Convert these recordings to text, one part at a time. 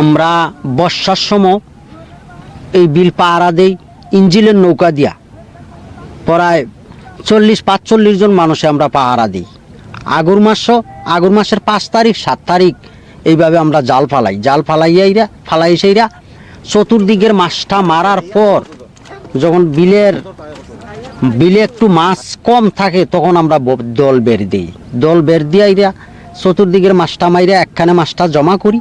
আমরা বর্ষার সময় এই বিল পাহারা দেই, ইঞ্জিলের নৌকা দিয়া। প্রায় চল্লিশ, পাঁচচল্লিশ জন মানুষে আমরা পাহারা দিই। আগুর মাস আগুর মাসের পাঁচ তারিখ, সাত তারিখ, এইভাবে আমরা জাল ফালাই। জাল ফালাইয়াইরা, ফালাই সেইরা চতুর্দিকের মাছটা মারার পর যখন বিলের, বিলে একটু মাছ কম থাকে, তখন আমরা দল বের দিই। দল বের দিয়াইরা চতুর্দিকের মাছটা মাইরা একখানে মাছটা জমা করি।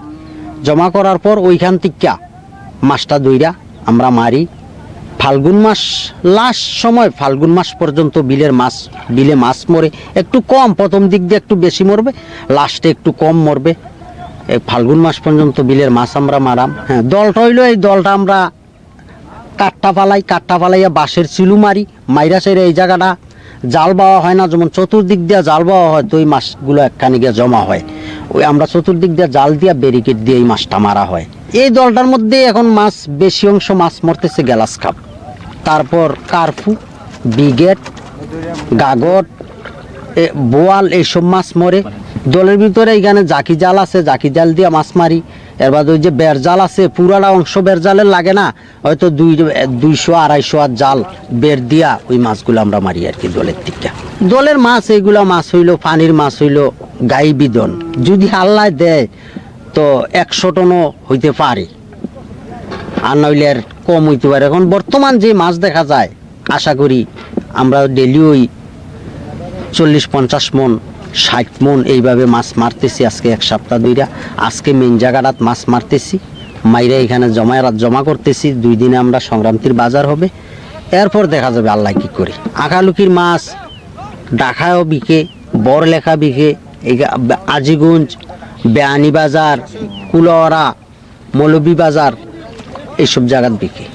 জমা করার পর ওইখান থেকে মাছটা দইরা আমরা মারি। ফাল্গুন মাস লাস্ট সময় ফাল্গুন মাস পর্যন্ত বিলের মাছ, বিলে মাছ মরে। একটু কম, প্রথম দিক দিয়ে একটু বেশি মরবে লাস্টে একটু কম মরবে। এই ফাল্গুন মাস পর্যন্ত বিলের মাছ আমরা মারাম। হ্যাঁ দলটা হইল, এই দলটা আমরা কাঠটা ফালাই কাঠটা ফালাইয়া বাঁশের চিলু মারি, মাইরা সেরে এই জায়গাটা। জাল বাওয়া হয় না, যেমন চতুর্দিক দিয়ে জাল বাওয়া হয়, তো ওই মাছগুলো একখানি গিয়ে জমা হয়। ওই আমরা চতুর্দিক দিয়ে জাল দিয়া ব্যারিকেড দিয়ে এই মাছটা মারা হয়। এই দলটার মধ্যে এখন মাছ, বেশি অংশ মাছ মরতেছে গ্যালাস কাপ তারপর কার্ফু বিগেট গাগট বোয়াল, এইসব মাছ মরে। দলের ভিতরে এইখানে জাকি জাল আছে, জাকি জাল দিয়ে মাছ মারি। এর বাদ ওই যে বের জাল আছে, পুরাটা অংশ বের জালের লাগে না। হয়তো দুই, দুইশো, আড়াইশো আর জাল বের দিয়া ওই মাছগুলো আমরা মারি আর কি দলের দিকটা। দলের মাছ, এইগুলা মাছ হইল, পানির মাছ হইল গাই বিদন যদি আল্লাহ দেয়, তো একশো টনও হইতে পারে। আর নইলে আর কম হইতে পারে। এখন বর্তমান যে মাছ দেখা যায়, আশা করি আমরা ডেলি ওই চল্লিশ, পঞ্চাশ মন, ষাট মন এইভাবে মাছ মারতেছি আজকে এক সপ্তাহ দুইটা আজকে মেন জায়গাটাত মাছ মারতেছি। মাইরে এখানে জমা জমা করতেছি। দুই দিনে আমরা সংগ্রামতির বাজার হবে। এরপর দেখা যাবে আল্লাহ কি করে। আঁকালুকির মাছ, ডাকায়ও বিকে, বড়লেখা বিকে এই আজিগঞ্জ বেআনি বাজার কুলওয়ারা মৌলবী বাজার এইসব জায়গাত বিকে